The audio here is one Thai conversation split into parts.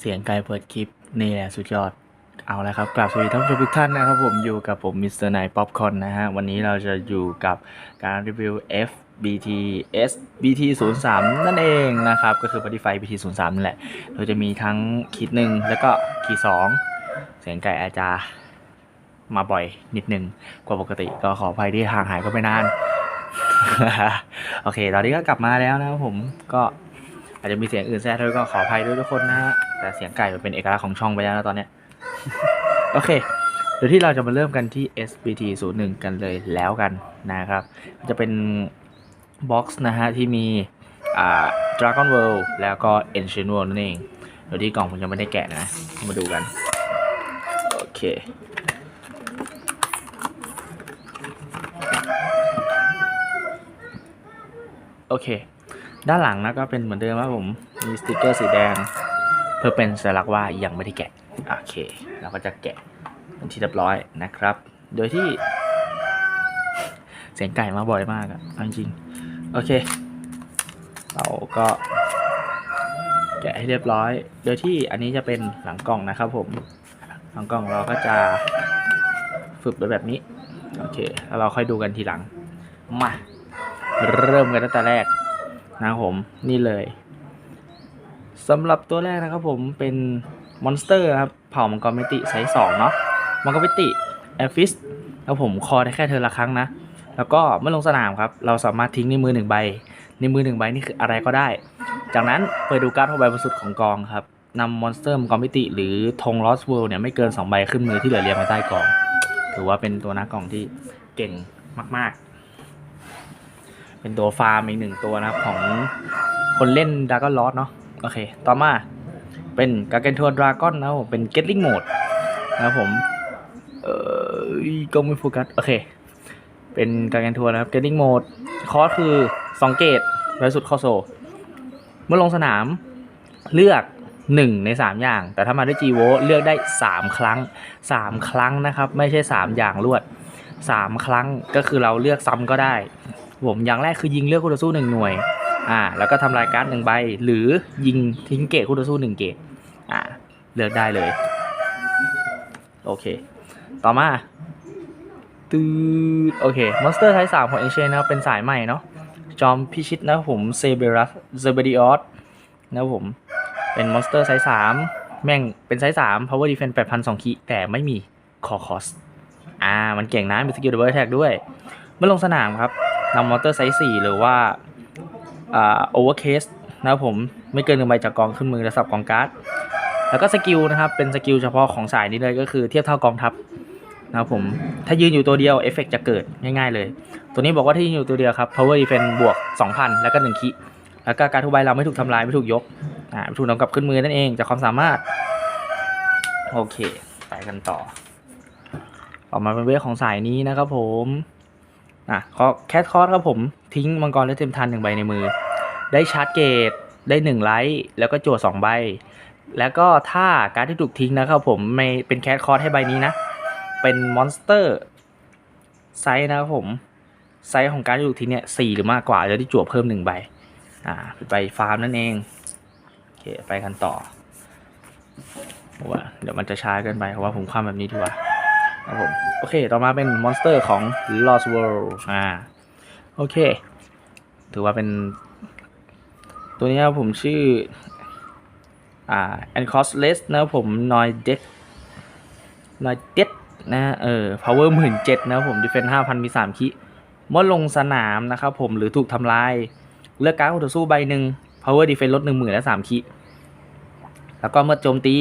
เสียงไก่เปิดคลิปนี่แหละสุดยอด เอาละครับกลับสวัสดีท่านผู้ชมทุกท่านนะครับผมอยู่กับผมมิสเตอร์ไนป๊อปคอนนะฮะ วันนี้เราจะอยู่กับการรีวิว FBT S BT 0 3นั่นเองนะครับ ก็คือ Spotify BT 0 3นั่นแหละโดยจะมีทั้งคีดหนึ่งแล้วก็คีดสองเสียงไก่อาจจะมาบ่อยนิดนึงกว่าปกติก็ขออภัยที่ห่างหายก็ไปนาน โอเค ตอนนี้ก็กลับมาแล้วนะครับผมก็อาจจะมีเสียงอื่นแทรกด้วยก็ขออภัยด้วยทุกคนนะฮะ แต่เสียงไก่มันเป็นเอกลักษณ์ของช่องไปแล้วนะตอนเนี้ย โอเคเดี๋ยวที่เราจะมาเริ่มกันที่ SBT 0 1กันเลยแล้วกันนะครับ จะเป็นบ็อกซ์นะฮะ ที่มี อ่า Dragon World แล้วก็ Ancient World นั่นเองโดยที่กล่องผมยังไม่ได้แกะนะ มาดูกัน โอเคโอเค ด้านหลังนะก็เป็นเหมือนเดิมครับผม มีสติกเกอร์สีแดง เพื่อเป็นสัญลักษณ์ว่ายังไม่ได้แกะโอเคเราก็จะแกะเป็นที่เรียบร้อยนะครับ โดยที่ เสียงไก่มาบ่อยมากอะจริงโอเค เราก็แกะให้เรียบร้อย โดยที่อันนี้จะเป็นหลังกล่องนะครับผม หลังกล่องเราก็จะฝึกไปแบบนี้ โอเคแล้วเราค่อยดูกันทีหลัง มา เริ่มกันตั้งแต่แรกนะผม นี่เลย สำหรับตัวแรกนะครับผมเป็นมอนสเตอร์ครับเผ่ามังกรมิติไซส์สองเนาะมังกรมิติแอฟิสแล้วผมคอได้แค่เธอละครั้งนะ แล้วก็เมื่อลงสนามครับ เราสามารถทิ้งในมือหนึ่งใบ ในมือหนึ่งใบนี่คืออะไรก็ได้ จากนั้นเปิดดูการ์ดหกใบบนสุดของกองครับนำมอนสเตอร์มังกรมิติ หรือธงลอสเวิลด์เนี่ยไม่เกิน 2 ใบขึ้นมือที่เหลือเรียงมาใต้กอง ถือว่าเป็นตัวน้ากองที่เก่งมากๆ เป็นตัวฟาร์มอีกหนึ่งตัวนะครับของคนเล่นดราก้อนลอสเนาะ โอเค ต่อมาเป็นกาเกนทัวร์ดราก้อนนะครับผมเป็นเกตลิงโหมดนะครับผม เออก็ไม่โฟกัส โอเค เป็นการแกนทัวร์นะครับเกตติ้งโหมดคอร์สคือ2เกตไว้สุดเข้าโซ เมื่อลงสนามเลือก 1 ใน 3 อย่าง แต่ถ้ามาด้วย g v o เลือกได้ 3 ครั้ง 3 ครั้งนะครับ ไม่ใช่ 3 อย่างรวด 3 ครั้งก็คือเราเลือกซ้ำก็ได้ ผมอย่างแรกคือยิงเลือกคู่ต่อสู้ 1 หน่วย อ่า แล้วก็ทำลายการ์ดหนึ่งใบ หรือยิงทิ้งเกตคู่ต่อสู้1เกตอ่า เลือกได้เลย โอเค ต่อมาตืดโอเคมอนสเตอร์ไทป์สามของเอเชนนะครับเป็นสายใหม่เนาะจอมพิชิตนะผมเซเบรัสเซเบริออสนะผม เป็นมอนสเตอร์ไซส์สามแม่งเป็นไซส์สาม power defense แปดพันสองคีแต่ไม่มีคอคอสอ่า มันเก่งนะมีสกิลดับเบิลแท็กด้วย เมื่อลงสนามครับนำมอนสเตอร์ไซส์สี่หรือว่า โอเวอร์เคสนะครับผมไม่เกินหนึ่งใบจากกองขึ้นมือและสับกองการ์ดแล้วก็สกิลนะครับเป็นสกิลเฉพาะของสายนี้เลยก็คือเทียบเท่ากองทัพนะครับผมถ้ายืนอยู่ตัวเดียวเอฟเฟกจะเกิดง่ายๆเลย ตัวนี้บอกว่าถ้ายืนอยู่ตัวเดียวครับ power defense บวก 2,000 แล้วก็1คิแล้วก็การทุบใบเราไม่ถูกทำลายไม่ถูกยกอ่าถูกนำกลับขึ้นมือนั่นเองจากความสามารถ โอเค ไปกันต่อออกมาเป็นเวทของสายนี้นะครับผม อะขอแคทคอร์สครับผมทิ้งมังกรและเทมทันหนึ่งใบในมือ ได้ชาร์จเกตได้หนึ่งไลท์แล้วก็จั่วสองใบ แล้วก็ถ้าการที่ถูกทิ้งนะครับผมไม่เป็นแคทคอร์สให้ใบนี้นะ เป็นมอนสเตอร์ไซส์นะครับผมไซส์ของการที่ถูกทิ้งเนี่ยสี่หรือมากกว่าจะได้จั่วเพิ่มหนึ่งใบอ่าไปฟาร์มนั่นเองโอเคไปกันต่อเพราะว่าเดี๋ยวมันจะช้าเกินไปเพราะว่าผมความแบบนี้ดีกว่า ครับผมโอเค ต่อมาเป็นมอนสเตอร์ของ Lost World อ่าโอเค ถือว่าเป็น ตัวนี้นะครับผมชื่อ อ่า a n c o s t l e s s นะครับผม Noid Deck นอยเจ็ดนะเออ power หมื่นเจ็ดนะครับผม defense ห้าพันมีสามคิเมื่อลงสนามนะครับผมหรือถูกทำลาย เลือกการ์ดคู่ต่อสู้ใบหนึ่ง power defense ลดหนึ่งหมื่นและสามคิแล้วก็เมื่อโจมตี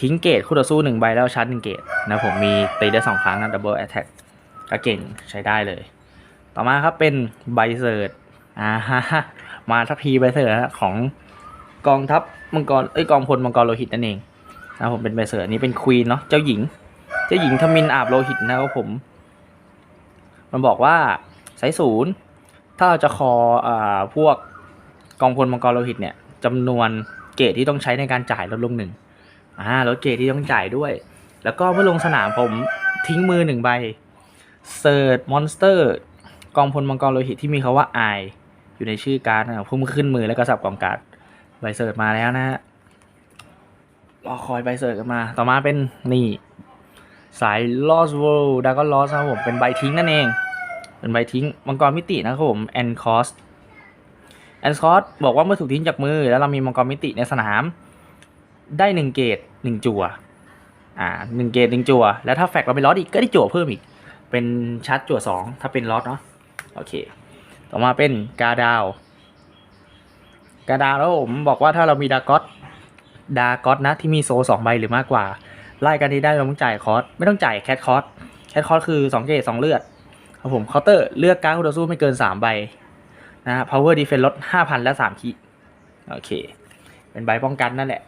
ทิ้งเกตคู่ต่อสู้หนึ่งใบแล้วชาร์จหนึ่งเกตนะผมมีตีได้สองครั้งนะ double attack ก็เก่งใช้ได้เลย ต่อมาครับเป็นใบเสิร์ตอ่าฮะมาทัพพีใบเสิร์ตนะของกองทัพมังกรเอ้ยกองพลมังกรโลหิตนั่นเองนะผมเป็นใบเสิร์ตอันนี้เป็นควีนเนาะเจ้าหญิง เจ้าหญิงทมินอาบโลหิตนะครับผม มันบอกว่าสายศูนย์ถ้าเราจะคออ่าพวกกองพลมังกรโลหิตเนี่ยจำนวนเกรดที่ต้องใช้ในการจ่ายลดลงหนึ่ง อ่าลดเกรดที่ต้องจ่ายด้วย แล้วก็เมื่อลงสนามผมทิ้งมือหนึ่งใบเสิร์ตมอนสเตอร์กองพลมังกรโลหิตที่มีคาว่าไออยู่ในชื่อการ์ดนะพุ่มขึ้นมือแล้วก็สับกองการ์ดใบเสิร์ตมาแล้วนะฮะรอคอยใบเสิร์ฟกันมา ต่อมาเป็นนี่สาย Lost World Dragon Lost นะครับผมเป็นใบทิ้งนั่นเอง เป็นใบทิ้งมังกรมิตินะครับผม a n c o s a n c o s บอกว่าเมื่อถูกทิ้งจากมือ แล้วเรามีมังกรมิติในสนาม ได้หนึ่งเกตหนึ่งจั่วอ่าหนึ่งเกตหนึ่งจั่วแล้วถ้าแฟกเราไปลอสอีกก็ได้จั่วเพิ่มอีก เป็นชาร์จจั่วสองถ้าเป็นลอสเนาะโอเค ต่อมาเป็นกาดาว กาดาวแล้วผมบอกว่าถ้าเรามีดากอตดากอตนะที่มีโซสองใบหรือมากกว่าไล่กันที่ได้เราต้องจ่ายคอสไม่ต้องจ่ายแคทคอสแคทคอสคือ2เกต2เลือดครับผมเคาน์เตอร์เลือกการดคู่ต่อสู้ไม่เกิน3ใบนะฮะ power defense ลด5,000และ3คีโอเค เป็นใบป้องกันนั่นแหละ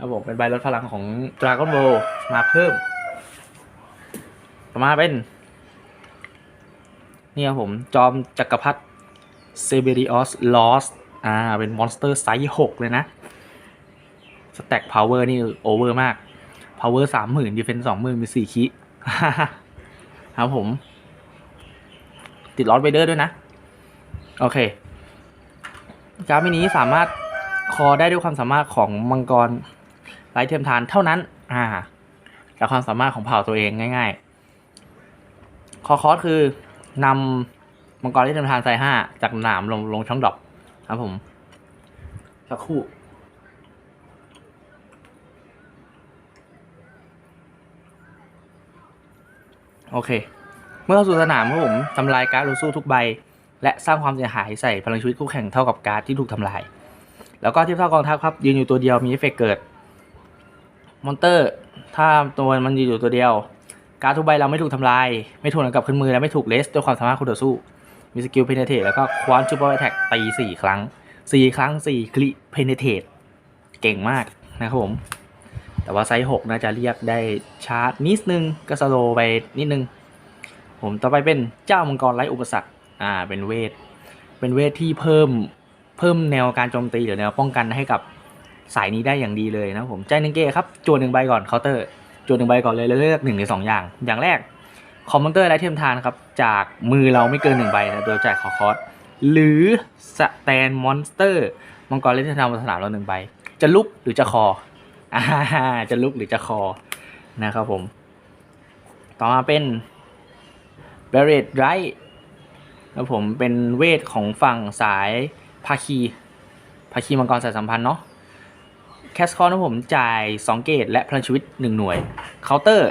ครับผมเป็นใบลดพลังของ Dragon Ball มาเพิ่ม ต่อมาเป็น นี่ครับผมจอมจักรพรรดิเซเบริออสลอสอ่า เป็นมอนสเตอร์ไซส์6เลยนะ สแต็กพาวเวอร์นี่โอเวอร์มาก power สามหมื่นดีเฟนสองหมื่นมีสี่คิครับผม ติดลอสไวเดอร์ด้วยนะ โอเคการ์ดมินี้สามารถคอได้ด้วยความสามารถของมังกร ร้เทียมทานเท่านั้น อ่าจากความสามารถของเผ่าตัวเองง่าย ๆ คอคอสคือนำมังกรไร้เทียมทานไซห้าจากหนามลงลงช่องดอปครับผมสักครู่โอเค เมื่อเข้าสู่สนามครับผมทำลายการ์ดรูสู้ทุกใบ และสร้างความเสียหายใส่พลังชีวิตคู่แข่งเท่ากับการ์ดที่ถูกทำลาย แล้วก็เทียบเท่ากองทัพครับยืนอยู่ตัวเดียวมีเอฟเฟกต์เกิด มอนเตอร์ ถ้าตัวมันอยู่ตัวเดียว การ์ดทุกใบเราไม่ถูกทำลาย ไม่ถูกนำกลับขึ้นมือและไม่ถูกเลสด้วยความสามารถคู่ต่อสู้ มีสกิลเพนเทตแล้วก็ควานชูเปอร์แท็กตีสี่ครั้งสี่ครั้งสี่คลิเพนเทตเก่งมากนะครับผม แต่ว่าไซส์6น่าจะเรียกได้ชาร์จนิดนึงก็สโลไปนิดนึง ผมต่อไปเป็นเจ้ามังกรไร้อุปสรรคอ่าเป็นเวท เป็นเวทที่เพิ่มเพิ่มแนวการโจมตีหรือแนวป้องกันให้กับ สายนี้ได้อย่างดีเลยนะผมใจหนึ่งเกครับจวนหนึ่งใบก่อนเคาน์เตอร์จวนหนึ่งใบก่อนเลยแล้วเลือกหนึ่งในสองอย่าง อย่างแรกคอมมอนเตอร์ไร้เทียมทานครับจากมือเราไม่เกินหนึ่งใบนะโดยจ่ายขอคอสหรือสแตนมอนสเตอร์มังกรเทียมทานบนสนามเราหนึ่งใบ จะลุกหรือจะคออ่าจะลุกหรือจะคอนะครับผม ต่อมาเป็น b a r r e t Right แล้วผมเป็นเวทของฝั่งสายภาคีภาคีมังกรสายสัมพันธ์เนาะ แคสคอนนะผมจ่าย 2 เกตและพลังชีวิต 1 หน่วยเคาน์เตอร์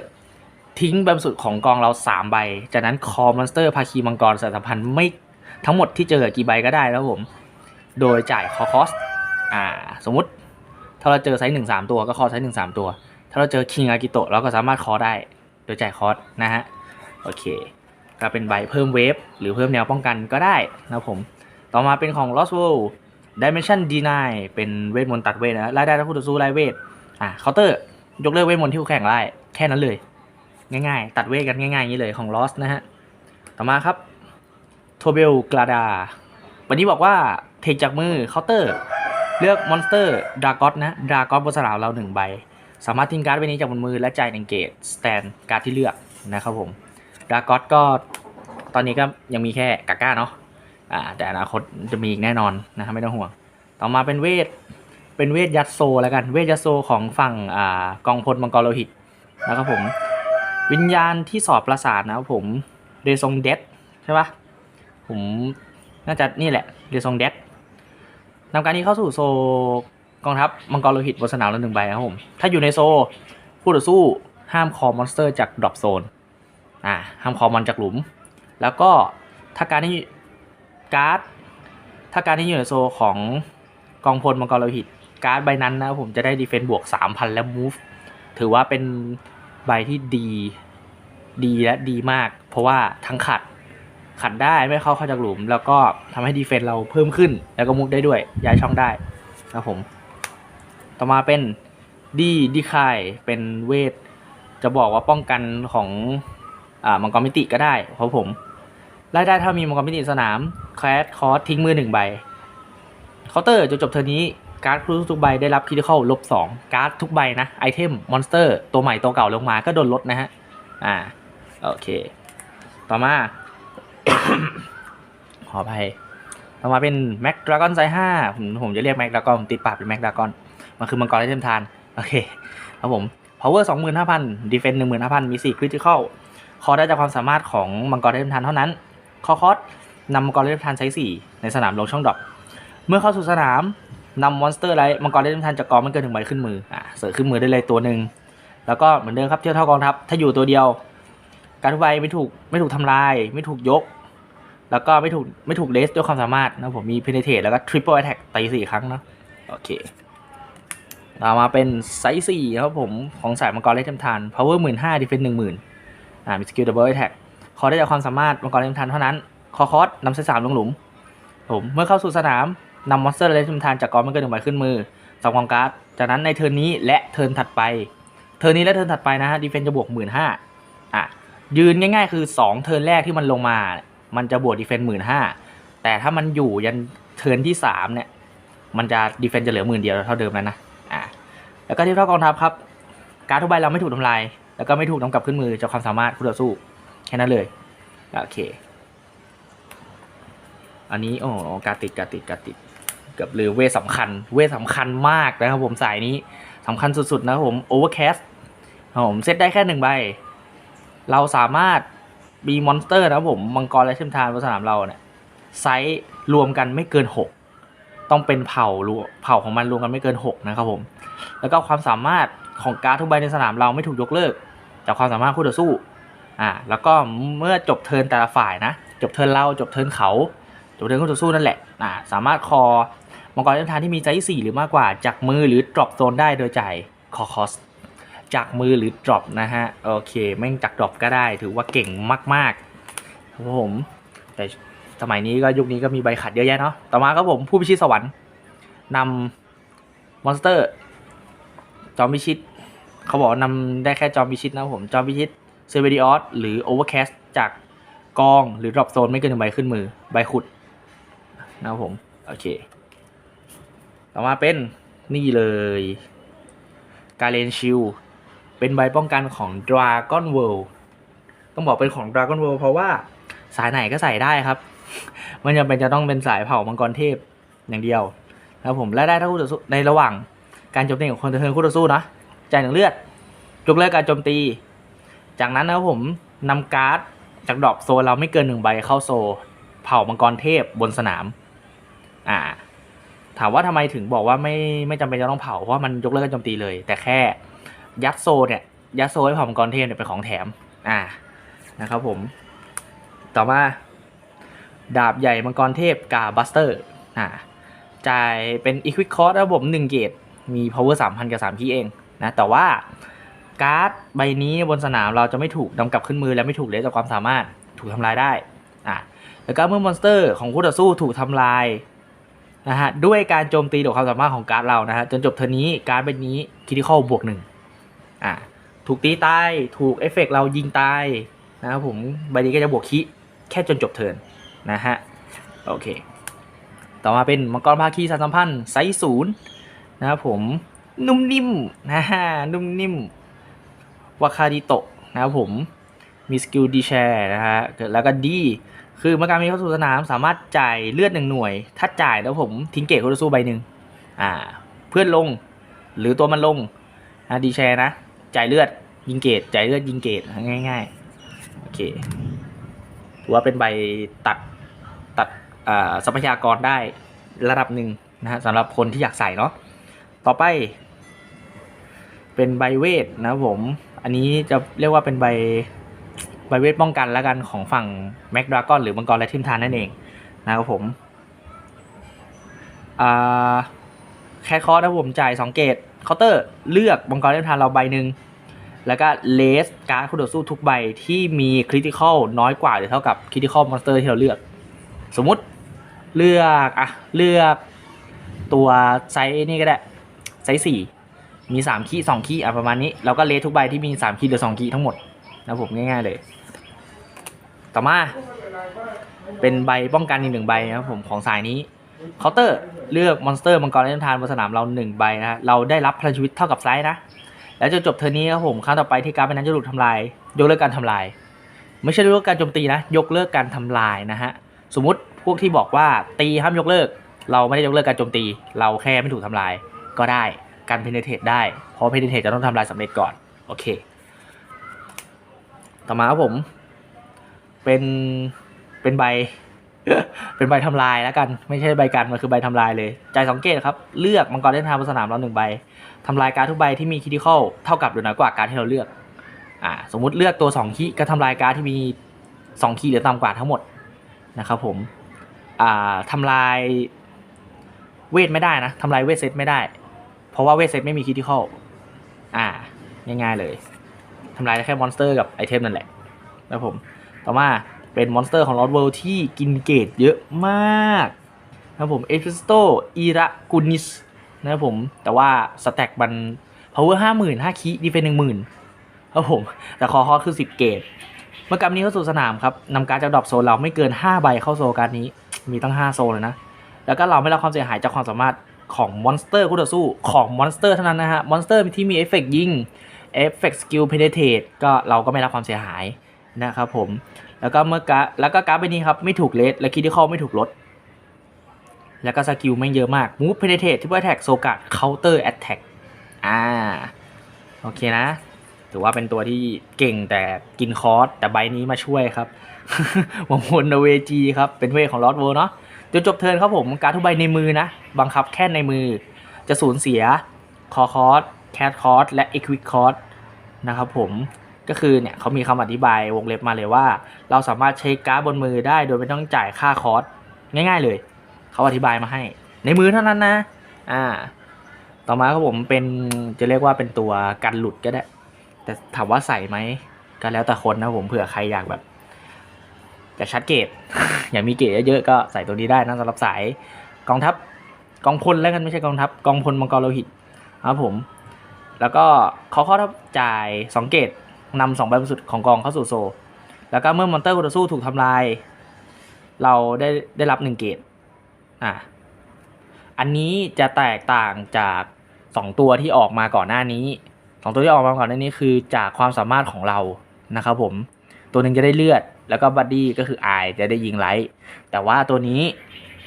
ทิ้งใบบสุดของกองเรา 3 ใบ จากนั้นคอมอนสเตอร์ภาคีมังกรสายสัมพันธ์ไม่ทั้งหมดที่เจอกี่ใบก็ได้แล้วผม โดยจ่ายคอคอสอ่าสมมติ ถ้าเราเจอไซส์หนึ่งสามตัวก็คอไซส์หนึ่งสามตัว ถ้าเราเจอคิงอากิโตะเราก็สามารถคอได้ โดยจ่ายคอสนะฮะ โอเค ก็เป็นใบเพิ่มเวฟหรือเพิ่มแนวป้องกันก็ได้นะผม ต่อมาเป็นของ Lost World Dimension Deny เป็นเวทมนต์ตัดเวทนะไล่ได้ถ้าคู่ต่อสู้ไล่เวทอ่าเคาน์เตอร์ยกเลิกเวทมนต์ที่คู่แข่งไล่แค่นั้นเลย ง่ายๆ ตัดเวทกันง่ายๆอย่างนี้เลยของ Lost นะฮะต่อมาครับโทเบลกลาดาวันนี้บอกว่าเทคจากมือเคาน์เตอร์เลือกมอนสเตอร์ดราก้อนนะดราก้อนบนสนามเราหนึ่งใบ สามารถทิ้งการ์ดใบนี้จากบนมือและจ่ายหนึ่งเกตสแตนการ์ดที่เลือกนะครับผมดราก้อนก็ตอนนี้ก็ยังมีแค่กาก้าเนาะ อ่าแต่อนาคตจะมีอีกแน่นอนนะครับไม่ต้องห่วง ต่อมาเป็นเวท เป็นเวทยัดโซแล้วกัน เวทยัดโซของฝั่งอ่ากองพลมังกรโลหิตนะครับผม วิญญาณที่สอบประสาทนะครับผมเรซองเดดใช่ปะผมน่าจะนี่แหละเรซองเดดนำการนี้เข้าสู่โซกองทัพมังกรโลหิตบนสนามละหนึ่งใบนะครับผม ถ้าอยู่ในโซผู้ต่อสู้ห้ามคอมอนสเตอร์จากดรอปโซน อ่า ห้ามคอมอนจากหลุม แล้วก็ถ้าการที่ การ์ด ถ้าการที่อยู่ในโซของกองพลมังกรโลหิต การ์ดใบนั้นนะครับผมจะได้ดีเฟนต์บวก 3,000 และมูฟถือว่าเป็นใบที่ดีดีและดีมาก เพราะว่าทั้งขัดขัดได้ไม่เข้าเข้าจากหลุม แล้วก็ทำให้ดีเฟนต์เราเพิ่มขึ้น แล้วก็มุกได้ด้วย ย้ายช่องได้ครับผม ต่อมาเป็นดีดีคายเป็นเวท จะบอกว่าป้องกันของอ่ามังกรมิติก็ได้เพราะผมไล่ได้ถ้ามีมังกรมิติสนาม แคสคอสทิ้งมือหนึ่งใบเคาน์เตอร์จนจบเทอร์นี้การ์ดทุกใบได้รับคิดเข้าลบสองการ์ดทุกใบนะไอเทมมอนสเตอร์ตัวใหม่ตัวเก่าลงมาก็โดนลดนะฮะอ่าโอเค ต่อมา ขออภัยต่อมาเป็นแม็กดราก้อนไซห้าผมผมจะเรียกแม็กดราก้อนติดปากเป็นแม็กดราก้อนมันคือมังกรไอเทมทานโอเคครับผม power 25,000 defense 15,000 มี 4 critical คอได้จากความสามารถของมังกรเทพทันเท่านั้น คอคอส นำมังกรเทพทันไซส์4ในสนามลงช่องดรอปเมื่อเข้าสู่สนามนำมอนสเตอร์ไลท์มังกรเทพทันจากกองไม่เกินถึงใบขึ้นมืออะเสิร์ฟขึ้นมือได้เลยตัวหนึ่งแล้วก็เหมือนเดิมครับเทียบเท่ากองทัพถ้าอยู่ตัวเดียว การทุบใบไม่ถูกไม่ถูกทำลาย ไม่ถูกยก แล้วก็ไม่ถูกไม่ถูกเลสด้วยความสามารถนะผมมี penetrate แล้วก็ triple attack ตีสี่ครั้งเนอะโอเคเรามาเป็นไซส์สี่ครับผมของสายมังกรเล่นทาน power หมื่นห้า defense หนึ่งหมื่นอ่ามีสกิล double attack คอได้จากความสามารถมังกรเล่นทานเท่านั้น คอคอสนำไซส์สามลงหลุมผมเมื่อเข้าสู่สนามนำมอนสเตอร์เล่นทานจากกองไม่เกินหนึ่งใบขึ้นมือสองกองการ์ดจากนั้นในเทิร์นนี้และเทิร์นถัดไป เทิร์นนี้และเทิร์นถัดไปนะฮะ defense จะบวกหมื่นห้าอะยืนง่ายๆ คือสองเทิร์นแรกที่มันลงมา มันจะบวก defense หมื่นห้าแต่ถ้ามันอยู่ยันเทิร์นที่สามเนี่ยมันจะ defense จะเหลือหมื่นเดียวเท่าเดิมแล้วนะอะแล้วก็ที่เท่ากองทัพครับ การทุกใบเราไม่ถูกทำลาย แล้วก็ไม่ถูกนำกลับขึ้นมือจากความสามารถคู่ต่อสู้แค่นั้นเลยโอเค อันนี้โอ้กาติดกาติดกาติดเกือบลืมเวทสำคัญ เวทสำคัญมากนะครับผมสายนี้สำคัญสุดๆนะครับผม overcast ครับผมเซตได้แค่หนึ่งใบ เราสามารถมีมอนสเตอร์นะครับผมมังกรและเชมทานบนสนามเราเนี่ยไซส์รวมกันไม่เกิน 6 ต้องเป็นเผ่ารวเผ่าของมันรวมกันไม่เกิน 6 นะครับผม แล้วก็ความสามารถของการ์ดทุกใบในสนามเราไม่ถูกยกเลิก จากความสามารถคู่ต่อสู้อ่าแล้วก็เมื่อจบเทิร์นแต่ละฝ่ายนะ จบเทิร์นเราจบเทิร์นเขา จบเทิร์นคู่ต่อสู้นั่นแหละอ่าสามารถคอมังกรเล่นทานที่มีไซส์4หรือมากกว่าจากมือหรือ drop โซนได้โดยจ่ายคอคอสจากมือหรือ drop นะฮะโอเคแม่งจาก drop ก็ได้ ถือว่าเก่งมากๆครับผม แต่สมัยนี้ก็ยุคนี้ก็มีใบขัดเยอะแยะเนาะต่อมาครับผมผู้พิชิตสวรรค์นำมอนสเตอร์จอมพิชิต เขาบอกว่านำได้แค่จอมพิชิตนะผมจอมพิชิตเซเวดิออสหรือโอเวอร์แคสจากกองหรือ drop โซนไม่เกินหนึ่งใบขึ้นมือ ใบขุด นะครับผม โอเค ต่อมาเป็นนี่เลยการเลนชิลเป็นใบป้องกันของ Dragon World ต้องบอกเป็นของ Dragon World เพราะว่าสายไหนก็ใส่ได้ครับ มันจำเป็นจะต้องเป็นสายเผ่ามังกรเทพอย่างเดียวนะครับผมและได้ทั้งคู่ต่อสู้ในระหว่างการโจมตีของคนเทินคู่ต่อสู้นะจ่ายหนึ่งเลือดยกเลิกการโจมตี จากนั้นนะครับผมนำการ์ดจากดรอปโซเราไม่เกินหนึ่งใบเข้าโซ เผ่ามังกรเทพบนสนาม อ่า ถามว่าทำไมถึงบอกว่าไม่ไม่จำเป็นจะต้องเผาเพราะว่ามันยกเลิกการโจมตีเลย แต่แค่ยัดโซเนี่ยยัดโซให้เผ่ามังกรเทพเนี่ยเป็นของแถม อ่านะครับผม ต่อมา ดาบใหญ่มังกรเทพกาบัสเตอร์อ่าจ่ายเป็นอีควิคคอร์สระบบหนึ่งเกตมี power 3,000 กับ3คีเองนะแต่ว่าการ์ดใบนี้บนสนามเราจะไม่ถูกนำกลับขึ้นมือและไม่ถูกเลสจากความสามารถถูกทำลายได้อ่าแล้วก็เมื่อมอนสเตอร์ของคู่ต่อสู้ถูกทำลาย นะฮะด้วยการโจมตีด้วยความสามารถของการ์ดเรานะฮะจนจบเทอร์นี้การ์ดใบนี้คิดิคอลบวกหนึ่งอ่าถูกตีตายถูกเอฟเฟกต์เรายิงตายนะครับผมใบนี้ก็จะบวกคิแค่จนจบเทิร์นนะฮะโอเค ต่อมาเป็นมังกรภาคีสารสัมพันธ์ไซส์ศูนย์นะครับผมนุ่มนิ่มนะฮะนุ่มนิ่มวาคาดิโตะนะครับผมมีสกิลดีแชร์นะฮะแล้วก็ดี คือเมื่อการมีเข้าสู่สนามสามารถจ่ายเลือดหนึ่งหน่วย ถ้าจ่ายแล้วผมทิ้งเกตโคู่ต่อสู้ใบหนึ่งอ่า เพื่อนลง หรือตัวมันลงอ่าดีแชร์นะ จ่ายเลือดยิงเกตจ่ายเลือดยิงเกตง่ายๆโอเคถือว่าเป็นใบตัดตัดอ่าทรัพยากรได้ระดับหนึ่งนะฮะสำหรับคนที่อยากใส่เนาะต่อไป เป็นใบเวทนะครับผม อันนี้จะเรียกว่าเป็นใบ ใบเวทป้องกันแล้วกันของฝั่งแม็กดราก้อนหรือมังกรและทิมทานนั่นเองนะครับผมแคทคอร์นะผมจ่าย2เกตเคาน์เตอร์เลือกมังกรและทิมทานเราใบหนึ่งแล้วก็เลสการ์ดคู่ต่อสู้ทุกใบที่มีคริติคอลน้อยกว่าหรือเท่ากับคริติคอลมอนสเตอร์ที่เราเลือก สมมุติเลือกอะเลือกตัวไซส์นี่ก็ได้ไซส์สี่มีสามคีย์สองคีย์อะประมาณนี้ เราก็เลสทุกใบที่มีสามคีย์หรือสองคีย์ทั้งหมดนะผมง่ายๆเลย ต่อมา เป็นใบป้องกันอีกหนึ่งใบนะครับผมของสายนี้เคาน์เตอร์เลือกมอนสเตอร์มังกรเล่นทานบนสนามเราหนึ่งใบนะฮะเราได้รับพลังชีวิตเท่ากับไซส์นะ แล้วจนจบเทอร์นี้ครับผมครั้งต่อไปที่การ์ดใบนั้นจะถูกทำลาย ยกเลิกการทำลาย ไม่ใช่ยกเลิกการโจมตีนะ ยกเลิกการทำลายนะฮะสมมติพวกที่บอกว่าตีห้ามยกเลิก เราไม่ได้ยกเลิกการโจมตี เราแค่ไม่ถูกทำลายก็ได้การเพนเทตได้ เพราะเพนเทตจะต้องทำลายสำเร็จก่อน โอเค ต่อมาครับผม เป็นเป็นใบ เป็นใบทำลายแล้วกัน ไม่ใช่ใบกันมันคือใบทำลายเลยใจสองเกตครับ เลือกมังกรเล่นทางบนสนามเราหนึ่งใบทำลายการทุกใบที่มีคิดิคอลเท่ากับหรือน้อยกว่าการที่เราเลือกอ่าสมมุติเลือกตัวสองคีก็ทำลายการที่มีสองคีหรือต่ำกว่าทั้งหมดนะครับผมอ่าทำลายเวทไม่ได้นะทำลายเวทเซตไม่ได้ เพราะว่าเวทเซตไม่มีคิดิคอลอ่าง่ายๆเลยทำลายได้แค่มอนสเตอร์กับไอเทมนั่นแหละนะผม ต่อมาเป็นมอนสเตอร์ของ Lost World ที่กินเกตเยอะมากนะครับผมเอฟิสโตอีระกุนิสนะครับผม แต่ว่าสแต็กมัน power ห้าหมื่นห้าคีดีเฟนหนึ่งหมื่นครับผม แต่คอคอคือสิบเกตเมื่อกำนี้เข้าสู่สนามครับนำการจากดรอปโซนเราไม่เกิน 5 ใบเข้าโซนการนี้ มีตั้ง 5 โซนเลยนะ แล้วก็เราไม่รับความเสียหายจากความสามารถของมอนสเตอร์คู่ต่อสู้ของมอนสเตอร์เท่านั้นนะฮะ มอนสเตอร์ที่มีเอฟเฟกต์ยิง เอฟเฟกต์สกิลเพเนเทตก็เราก็ไม่รับความเสียหาย นะครับผม แล้วก็เมื่อกะแล้วก็การ์ดใบนี้ครับไม่ถูกเลสและคิดที่ข้อไม่ถูกลด แล้วก็สกิลไม่เยอะมาก Move Penetrate ที่ว่าแท็กโซกะ Counter Attack อ่าโอเคนะถือว่าเป็นตัวที่เก่งแต่กินคอร์สแต่ใบนี้มาช่วยครับวงพลเวจีครับเป็นเวของลอ d เวิร์เนาะจนจบเทิร์นครับผมการทุกใบในมือนะ บังคับแค่ในมือ จะสูญเสียคอคอร์สแคทคอร์สและ e q u i คอร์สนะครับผม ก็คือเนี่ยเขามีคำอธิบายวงเล็บมาเลยว่า เราสามารถใช้การ์ดบนมือได้ โดยไม่ต้องจ่ายค่าคอร์สง่าย ๆ เลยเขาอธิบายมาให้ ในมือเท่านั้นนะ อ่า ต่อมาครับผมเป็นจะเรียกว่าเป็นตัวกันหลุดก็ได้ แต่ถามว่าใส่ไหมก็แล้วแต่คนนะผมเผื่อใครอยากแบบอยากชัดเกตอยากมีเกตเยอะๆก็ใส่ตัวนี้ได้นะสำหรับสายกองทัพกองพลแล้วกันไม่ใช่กองทัพกองพลมังกรโลหิตครับผม แล้วก็เขาข้อทับจ่ายสองเกต นำสองใบบริสุทธิ์ของกองเข้าสู่โซ แล้วก็เมื่อมอนเตอร์คู่ต่อสู้ถูกทำลาย เราได้ได้รับหนึ่งเกตอะอันนี้จะแตกต่างจากสองตัวที่ออกมาก่อนหน้านี้สองตัวที่ออกมาก่อนหน้านี้คือจากความสามารถของเรานะครับผมตัวหนึ่งจะได้เลือดแล้วก็บัดดี้ก็คืออายจะได้ยิงไลท์แต่ว่าตัวนี้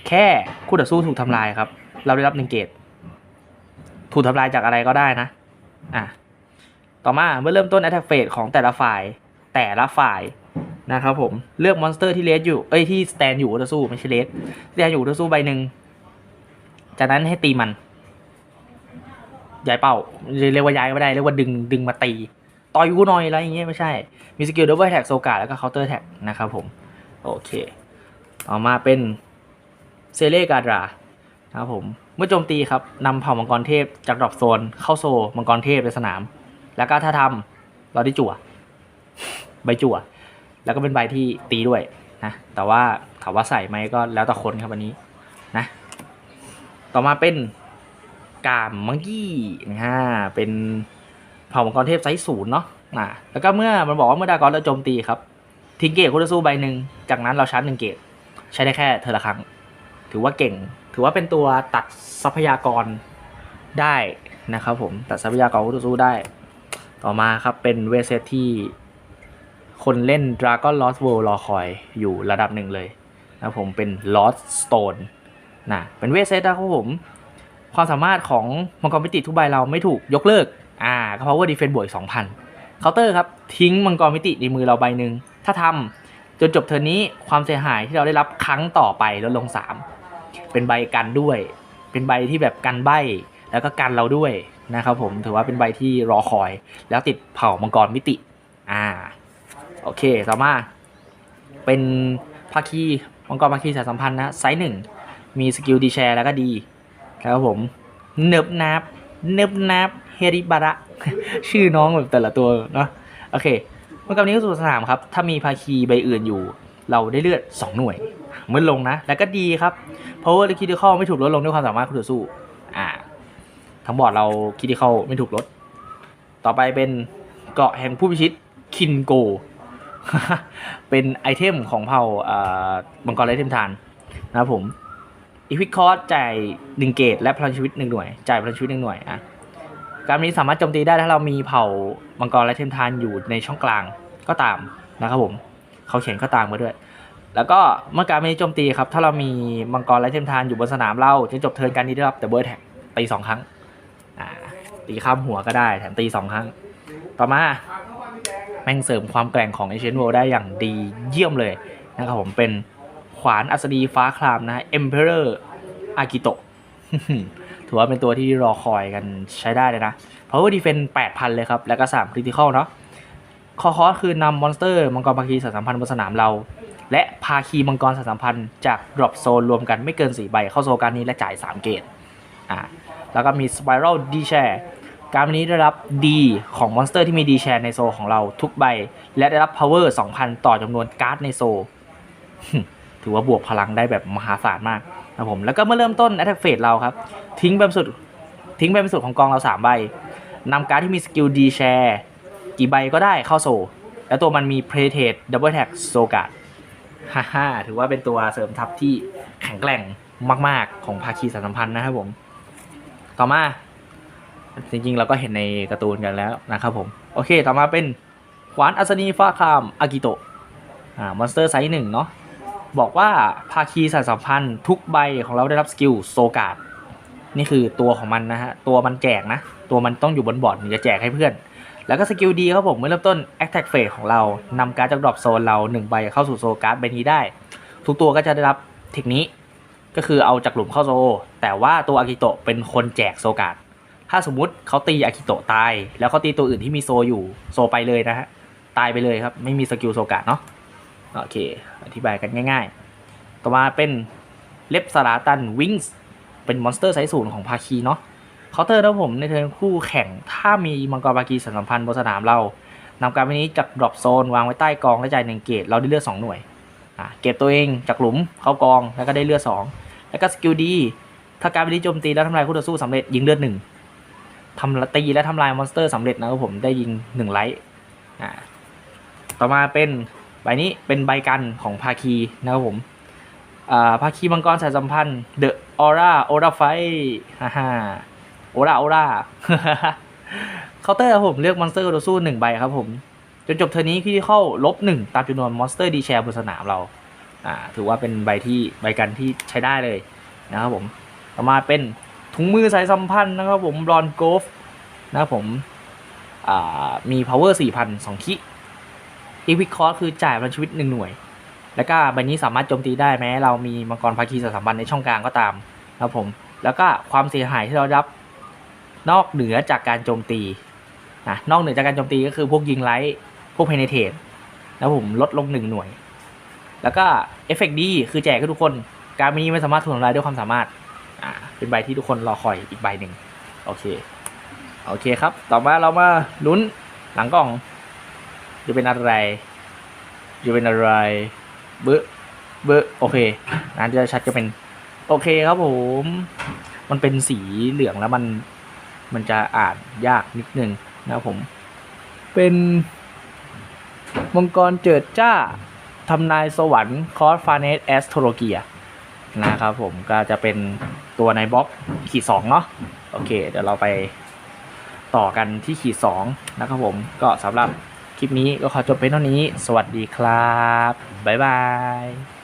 แค่คู่ต่อสู้ถูกทำลายครับ เราได้รับหนึ่งเกตถูกทำลายจากอะไรก็ได้นะ อะ ต่อมาเมื่อเริ่มต้น attack phase ของแต่ละฝ่ายแต่ละฝ่ายนะครับผมเลือกมอนสเตอร์ที่เลสอยู่เอ้ยที่สแตนอยู่คู่ต่อสู้ไม่ใช่เลสสแตนอยู่คู่ต่อสู้ใบหนึ่งจากนั้นให้ตีมันย้ายเป้าเรียกว่าย้ายก็ไม่ได้เรียกว่าดึงดึงมาตีต่อยกูหน่อยอะไรอย่างเงี้ยไม่ใช่ มีสกิลดับเบิลแท็กโซกาแล้วก็เคาน์เตอร์แท็กนะครับผม โอเคต่อมาเป็นเซเลกาดรานะครับผม เมื่อโจมตีครับนำเผ่ามังกรเทพจากดรอปโซนเข้าโซมังกรเทพในสนาม แล้วก็ถ้าทำเราได้จั่ว ใบจั่ว แล้วก็เป็นใบที่ตีด้วยนะแต่ว่าถามว่าใส่ไหมก็แล้วแต่คนครับอันนี้นะต่อมาเป็นกามมังกี้นะฮะเป็นเผ่ามังกรเทพไซส์ศูนย์เนาะนะแล้วก็เมื่อมันบอกว่าเมื่อดากอนเราโจมตีครับ ทิ้งเกตคู่ต่อสู้ใบหนึ่งจากนั้นเราชาร์จหนึ่งเกตใช้ได้แค่เทอละครั้ง ถือว่าเก่ง ถือว่าเป็นตัวตัดทรัพยากรได้นะครับผมตัดทรัพยากรคู่ต่อสู้ได้ ต่อมาครับเป็นเวทเซตที่คนเล่น Dragon Lost World รอคอยอยู่ระดับหนึ่งเลยนะผมเป็น Lost Stone นะเป็นเวทเซตนะครับผม ความสามารถของมังกรมิติทุกใบเราไม่ถูกยกเลิกอ่าก็เพราะว่าดีเฟนบวกอีก2,000เคาน์เตอร์ครับ ทิ้งมังกรมิติในมือเราใบหนึ่งถ้าทำจนจบเทอร์นนี้ความเสียหายที่เราได้รับครั้งต่อไปลดลง 3 เป็นใบกันด้วย เป็นใบที่แบบกันใบแล้วก็กันเราด้วย นะครับผมถือว่าเป็นใบที่รอคอย แล้วติดเผ่ามังกรมิติ อ่า โอเคต่อมาเป็นภาคีมังกรภาคีสายสัมพันธ์นะไซส์หนึ่งมีสกิลดีแชร์แล้วก็ดีครับผมเนิบนับเนิบนับเฮริบาระชื่อน้องแบบแต่ละตัวเนาะโอเคเมื่อกำนี้ก็สู่สนามครับ ถ้ามีภาคีใบอื่นอยู่ เราได้เลือด 2 หน่วยเมื่อลงนะ แล้วก็ดีครับ เพราะว่าคิดิคอไม่ถูกลดลงด้วยความสามารถคู่ต่อสู้ ทั้งบอร์ดเราคิดิคอลไม่ถูกลด ต่อไปเป็นเกาะแห่งผู้พิชิตคินโก เป็นไอเทมของเผ่าอ่ามังกรไรเทมทานนะครับผมอีพิคอร์สจ่ายหนึ่งเกตและพลังชีวิตหนึ่งหน่วยจ่ายพลังชีวิตหนึ่งหน่วยอะการนี้สามารถโจมตีได้ถ้าเรามีเผ่ามังกรและเทมทานอยู่ในช่องกลางก็ตามนะครับผมเขาเขียนก็ตามมาด้วย แล้วก็เมื่อการนี้โจมตีครับถ้าเรามีมังกรและเทมทานอยู่บนสนามเราจะจบเทิร์นการนี้ได้รับแต่เบิร์ดแท็กตีสองครั้ง ตีข้ามหัวก็ได้ แถมตีสองครั้ง ต่อมา แม่งเสริมความแกร่งของเอเชียนโวได้อย่างดีเยี่ยมเลยนะครับผมเป็นขวานอัศดีฟ้าครามนะฮะ Emperor Akito ถือว่าเป็นตัวที่รอคอยกันใช้ได้เลยนะ Power Defense 8,000 เลยครับ แล้วก็ 3 Critical เนาะคอคอคือนำมอนสเตอร์มังกรภาคีสายสัมพันธ์บนสนามเรา และภาคีมังกรสายสัมพันธ์จาก Drop Zone รวมกันไม่เกิน 4 ใบ เข้าโซการนี้และจ่าย 3 เกตอ่าแล้วก็มี Spiral D Share การวันนี้ได้รับ D ของมอนสเตอร์ที่มี D Share ในโซของเราทุกใบ และได้รับ Power 2,000 ต่อจำนวนการ์ดในโซ ถือว่าบวกพลังได้แบบมหาศาลมากนะผม แล้วก็เมื่อเริ่มต้น Attack Phase เราครับ ทิ้งไปสุด ทิ้งไปสุดของกองเรา 3 ใบนำการ์ดที่มีสกิล D Share กี่ใบก็ได้เข้าโซ แล้วตัวมันมี p r e t a t e Double Attack s o g a r d ฮ่าฮ่าถือว่าเป็นตัวเสริมทัพที่แข็งแกร่งมาก ๆ ของภาคีสายสัมพันธ์นะครับผม ต่อมา จริงๆ เราก็เห็นในการ์ตูนกันแล้วนะครับผม โอเค ต่อมาเป็นขวานอัศนีฟ้าคามอากิโตะอ่ามอนสเตอร์ไซส์หนึ่งเนาะบอกว่าภาคีสายสัมพันธ์ทุกใบของเราได้รับสกิลโซกาดนี่คือตัวของมันนะฮะ ตัวมันแจกนะ ตัวมันต้องอยู่บนบอร์ดถึงจะแจกให้เพื่อน แล้วก็สกิลดีครับผมเมื่อเริ่มต้น Attack Phase ของเรานำการ์ดจากดรอปโซนเรา1ใบเข้าสู่โซการ์ดใบนี้ได้ ทุกตัวก็จะได้รับเทคนี้ก็คือเอาจากหลุมเข้าโซ แต่ว่าตัวอากิโตะเป็นคนแจกโซการ์ด ถ้าสมมุติเขาตีอากิโตะตาย แล้วเขาตีตัวอื่นที่มีโซอยู่โซไปเลยนะฮะตายไปเลยครับ ไม่มีสกิลโซการเนาะโอเค อธิบายกันง่าย ๆ ต่อมาเป็นเล็บสลาตันวิงส์เป็นมอนสเตอร์ไซส์ศูนย์ของภาคีเนาะเคาน์เตอร์นะผมในเทิร์นคู่แข่งถ้ามีมังกรภาคีสัมพันธ์บนสนามเรานำการไปนี้จากดรอปโซนวางไว้ใต้กองและจ่ายหนึ่งเกตเราได้เลือดสองหน่วยเก็บตัวเองจากหลุมเข้ากองแล้วก็ได้เลือดสองแล้วก็สกิลดีถ้าการไปนี้โจมตีแล้วทำลายคู่ต่อสู้สำเร็จยิงเลือดหนึ่ง ทำตีและทำลายมอนสเตอร์สำเร็จนะครับผมได้ยิงหนึ่งไลท์อ่าต่อมาเป็นใบนี้เป็นใบกันของภาคีนะครับผมอ่าภาคีมังกรสายสัมพันธ์ The Aura Aura Fight ฮ่าฮ่า Aura Aura เคาน์เตอร์ครับผมเลือกมอนสเตอร์ตัวสู้หนึ่งใบครับผม จนจบเทอร์นี้พี่เข้าลบหนึ่งตามจำนวนมอนสเตอร์ดีแชร์บนสนามเราอ่าถือว่าเป็นใบที่ใบกันที่ใช้ได้เลยนะครับผม ต่อมาเป็น ถุงมือสายสัมพันธ์นะครับผมบรอนโกฟนะครับผมอ่ามี power 4,000 2คิอีวิคอร์คือจ่ายพลังชีวิต 1 หน่วย แล้วก็ใบนี้สามารถโจมตีได้แม้เรามีมังกรภาคีสายสัมพันธ์ในช่องกลางก็ตามนะครับผมแล้วก็ความเสียหายที่เรารับนอกเหนือจากการโจมตีนะนอกเหนือจากการโจมตีก็คือพวกยิงไลท์พวกเพเนเทตแล้วผมลดลง 1 หน่วย แล้วก็เอฟเฟกดีคือแจกให้ทุกคน การนี้ไม่สามารถถูกทำลายด้วยความสามารถ เป็นใบที่ทุกคนรอคอยอีกใบหนึ่งโอเคโอเคครับ ต่อมาเรามาลุ้นหลังกล่องจะเป็นอะไรจะเป็นอะไรเบอะเบอะโอเคนั้นจะชัดจะเป็นโอเคครับผม มันเป็นสีเหลืองแล้วมันมันจะอ่านยากนิดนึงนะครับผม เป็นมังกรเจิดจ้าทำนายสวรรค์คอสฟาเนสแอสโทโลเกียนะครับผมก็จะเป็น ตัวในบล็อกขีดสองเนาะโอเค เดี๋ยวเราไปต่อกันที่ขีดสองนะครับผมก็สำหรับคลิปนี้ก็ขอจบเป็นเท่านี้ สวัสดีครับ บ๊ายบาย